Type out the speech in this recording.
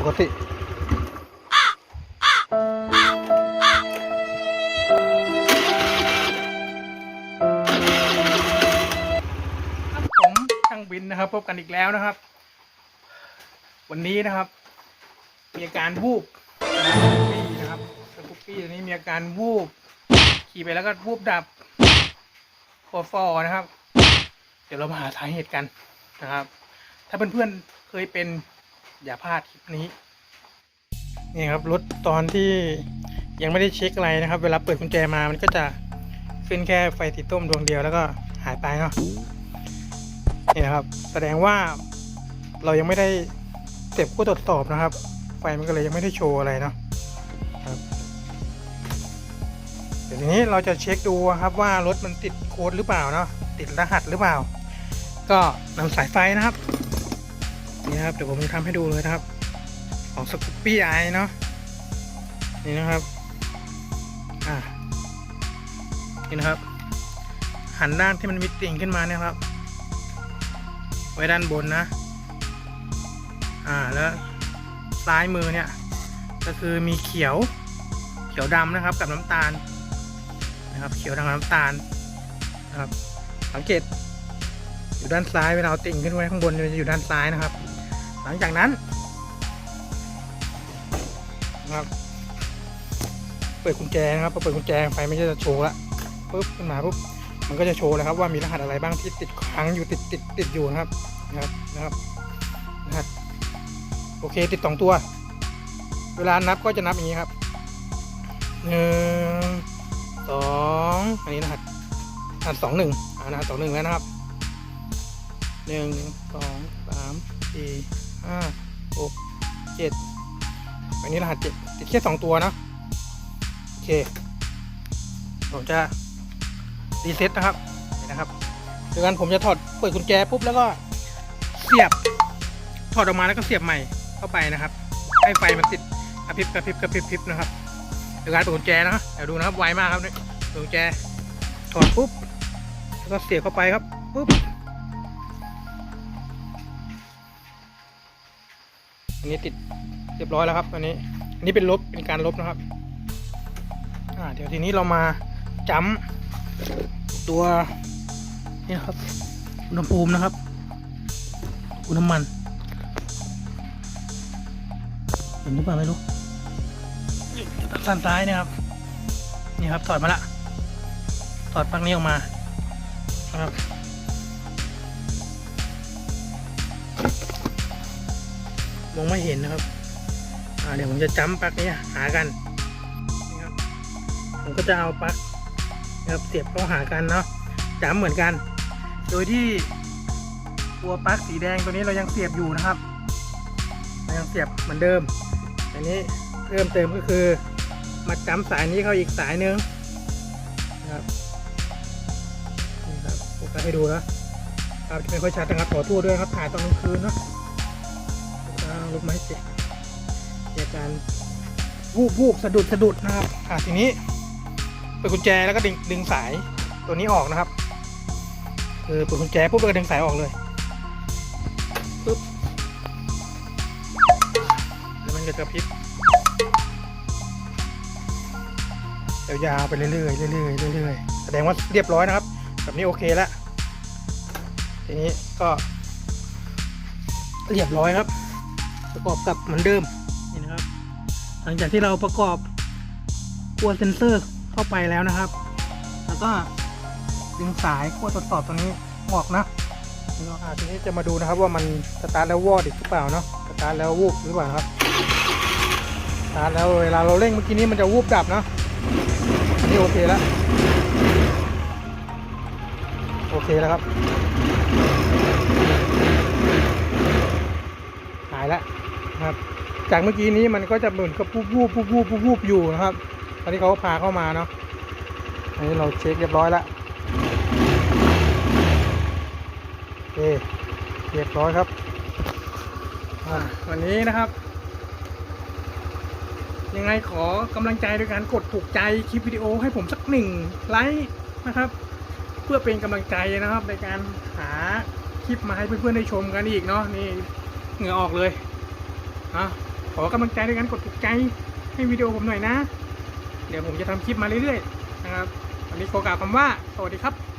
ปกติผมช่างบินนะครับ พบกันอีกแล้วนะครับ วันนี้นะครับ มีอาการวูบนะครับสกูปปี้ตัวนี้มีอาการวูบ ขี่ไปแล้วก็วูบดับฟอฟอนะครับ เดี๋ยวเรามาหาสาเหตุกันนะครับ ถ้าเพื่อนๆเคยเป็น อย่าพลาดคลิปนี้ นี่ครับรถตอนที่ยังไม่ได้เช็คอะไรนะครับ เวลาเปิดกุญแจมามันก็จะขึ้นแค่ไฟติดต้มดวงเดียวแล้วก็หายไปเนาะนี่นะครับ แสดงว่าเรายังไม่ได้เสียบคู่ตรวจสอบนะครับ ไฟมันก็เลยยังไม่ได้โชว์อะไรเนาะครับเดี๋ยวนี้เราจะเช็คดูครับว่ารถมันติดโค้ดหรือเปล่าเนาะติดรหัสหรือเปล่า ก็นำสายไฟนะครับ นะครับ เดี๋ยวผมจะทำให้ดูเลยนะครับ ของสกูปปี้ไอเนาะนี่นะครับอ่านี่นะครับ หันด้านที่มันมีติ่งขึ้นมาเนี่ยครับ ไว้ด้านบนนะ อ่าแล้วซ้ายมือเนี่ย ก็คือมีเขียวเขียวดำนะครับกับน้ำตาลนะครับ เขียวดำกับน้ำตาลนะครับสังเกตอยู่ด้านซ้ายเวลาเอาติ่งขึ้นไว้ข้างบนจะอยู่ด้านซ้ายนะครับ หลังจากนั้นนะครับเปิดกุญแจนะครับพอเปิดกุญแจไฟไม่ใช่จะโชว์ละปุ๊บขึ้นมาปุ๊บมันก็จะโชว์เลยครับ ว่ามีรหัสอะไรบ้างที่ติดค้างอยู่ติดติดติดอยู่นะครับนะครับนะครับรหัสโอเคติดสองตัว เวลานับก็จะนับอย่างนี้ครับหนึ่งสองอันนี้รหัสรหัสสองหนึ่งอ่ารหัสสองหนึ่งแล้วนะครับหนึ่งสองสามสี่ ห้าหกเจ็ดอันนี้รหัสเจ็ดติดแค่สองตัวนะโอเคผมจะรีเซ็ตนะครับนะครับเดี๋ยวกันผมจะถอดเปิดกุญแจปุ๊บแล้วก็เสียบถอดออกมาแล้วก็เสียบใหม่เข้าไปนะครับให้ไฟมันติดกระพริบกระพริบกระพริบพริบนะครับเดี๋ยวการเปิดกุญแจนะเดี๋ยวดูนะครับไวมากครับนี่เปิดกุญแจถอดปุ๊บแล้วก็เสียบเข้าไปครับปุ๊บ อันนี้ติดเรียบร้อยแล้วครับ อันนี้ อันนี้เป็นลบ เป็นการลบนะครับ อ่า เดี๋ยวทีนี้เรามาจ้ำตัวนี่นครับ อุณหภูมินะครับ อุณน้ำมันเห็นหรือเปล่าไม่รู้ด้นซ้ายนี่ยครับ นี่ครับถอดมาละถอดปลั๊กนี้ออกมานะครับ มองไม่เห็นนะครับเดี๋ยวผมจะจ้ำปลั๊กนี้หากันนี่ครับผมก็จะเอาปลั๊กนะครับเสียบเข้าหากันเนาะจ้ำเหมือนกัน โดยที่ตัวปลั๊กสีแดงตัวนี้เรายังเสียบอยู่นะครับเรายังเสียบเหมือนเดิม อันนี้เพิ่มเติมก็คือมาจำสายนี้เข้าอีกสายหนึ่งนะครับนี่ครับผมก็ให้ดูนะครับไม่ค่อยชัดนะครับขอโทษด้วยครับถ่ายตอนกลางคืนเนาะ ลุกไม้เจ็บเกิดการวูบวูบสะดุดสะดุดนะครับอะทีนี้เปิดกุญแจแล้วก็ดึงดึงสายตัวนี้ออกนะครับคือเปิดกุญแจปุ๊บแล้วก็ดึงสายออกเลยปุ๊บแล้วมันก็จะพลิกยาวๆไปเรื่อยๆเรื่อยๆเรื่อยๆแสดงว่าเรียบร้อยนะครับ แบบนี้โอเคแล้วทีนี้ก็เรียบร้อยครับ ประกอบกับเหมือนเดิมนี่นะครับ หลังจากที่เราประกอบขั้วเซนเซอร์เข้าไปแล้วนะครับ แล้วก็ดึงสายขั้วตรวจสอบตัวนี้ออกนะแล้วก็อ่าทีนี้จะมาดูนะครับว่ามันสตาร์ทแล้ววอดอีกหรือเปล่าเนาะสตาร์ทแล้ววูบหรือเปล่าครับสตาร์ทแล้วเวลาเราเร่งเมื่อกี้นี้มันจะวูบดับเนาะนนี้โอเคแล้วโอเคแล้วครับายแล้วนะครับ จากเมื่อกี้นี้มันก็จะเหมือนกับวูบวูบวูบวูบวูบวูบอยู่นะครับ ตอนนี้เขาพาเข้ามาเนาะอันนี้เราเช็คเรียบร้อยแล้วโอเคเรียบร้อยครับวันนี้นะครับ ยังไงขอกำลังใจด้วยการกดถูกใจคลิปวิดีโอให้ผมสักหนึ่งไลค์นะครับ เพื่อเป็นกำลังใจนะครับในการหาคลิปมาให้เพื่อนๆได้ชมกันอีกเนาะนี่ เหงื่อออกเลยนะขออกำลังใจด้วยกันกดถูกใจให้วิดีโอผมหน่อยนะ เดี๋ยวผมจะทำคลิปมาเรื่อยๆนะครับวันนี้ขอกล่าวคำว่า สวัสดีครับ